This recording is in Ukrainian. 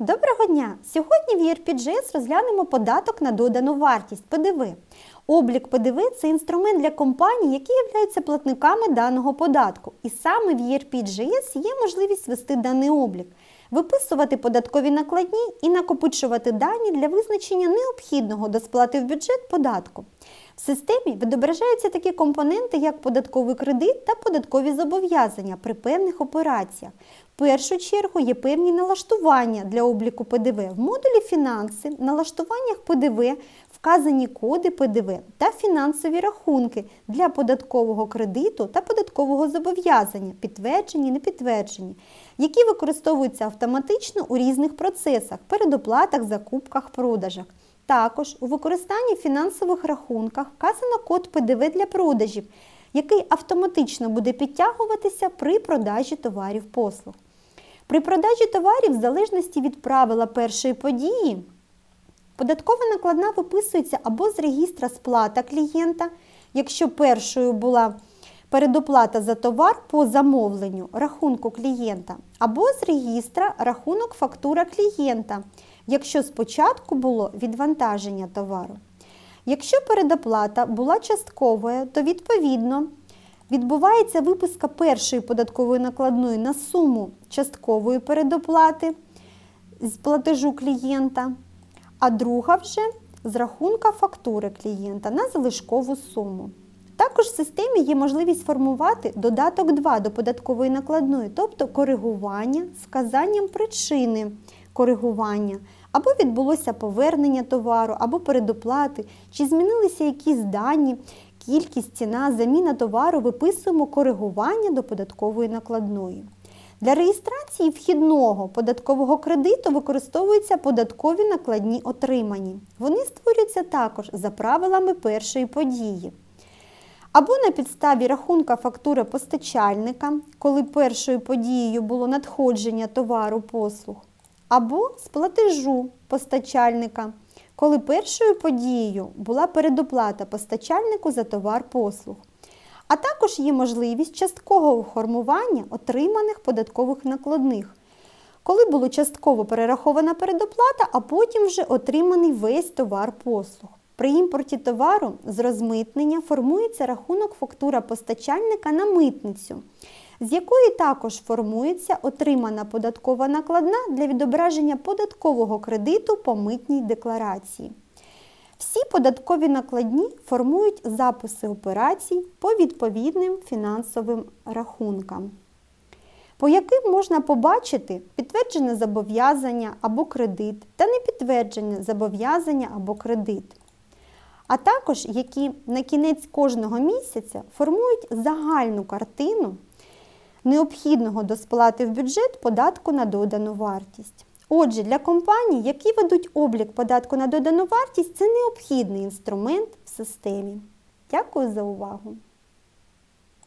Доброго дня! Сьогодні в ERPGS розглянемо податок на додану вартість ПДВ. Облік ПДВ це інструмент для компаній, які являються платниками даного податку. І саме в ERPGS є можливість вести даний облік, виписувати податкові накладні і накопичувати дані для визначення необхідного до сплати в бюджет податку. В системі відображаються такі компоненти, як податковий кредит та податкові зобов'язання при певних операціях. В першу чергу є певні налаштування для обліку ПДВ. В модулі фінанси, налаштуваннях ПДВ вказані коди ПДВ та фінансові рахунки для податкового кредиту та податкового зобов'язання, підтверджені, не підтверджені, які використовуються автоматично у різних процесах, передоплатах, закупках, продажах. Також у використанні фінансових рахунках вказано код ПДВ для продажів, який автоматично буде підтягуватися при продажі товарів послуг. При продажі товарів, в залежності від правила першої події, податкова накладна виписується або з регістра сплата клієнта, якщо першою була передоплата за товар по замовленню рахунку клієнта, або з регістра рахунок фактура клієнта, якщо спочатку було відвантаження товару. Якщо передоплата була частковою, то відповідно відбувається виписка першої податкової накладної на суму часткової передоплати з платежу клієнта, а друга вже з рахунка фактури клієнта на залишкову суму. Також в системі є можливість формувати додаток 2 до податкової накладної, тобто коригування з вказанням причини коригування, або відбулося повернення товару, або передоплати, чи змінилися якісь дані, кількість, ціна, заміна товару, виписуємо коригування до податкової накладної. Для реєстрації вхідного податкового кредиту використовуються податкові накладні отримані. Вони створюються також за правилами першої події. Або на підставі рахунка фактури постачальника, коли першою подією було надходження товару послуг, або з платежу постачальника, коли першою подією була передоплата постачальнику за товар послуг. А також є можливість часткового формування отриманих податкових накладних, коли було частково перерахована передоплата, а потім вже отриманий весь товар послуг. При імпорті товару з розмитнення формується рахунок фактура постачальника на митницю, з якої також формується отримана податкова накладна для відображення податкового кредиту по митній декларації. Всі податкові накладні формують записи операцій по відповідним фінансовим рахункам, по яким можна побачити підтверджене зобов'язання або кредит та непідтверджене зобов'язання або кредит. А також які на кінець кожного місяця формують загальну картину необхідного до сплати в бюджет податку на додану вартість. Отже, для компаній, які ведуть облік податку на додану вартість, це необхідний інструмент в системі. Дякую за увагу!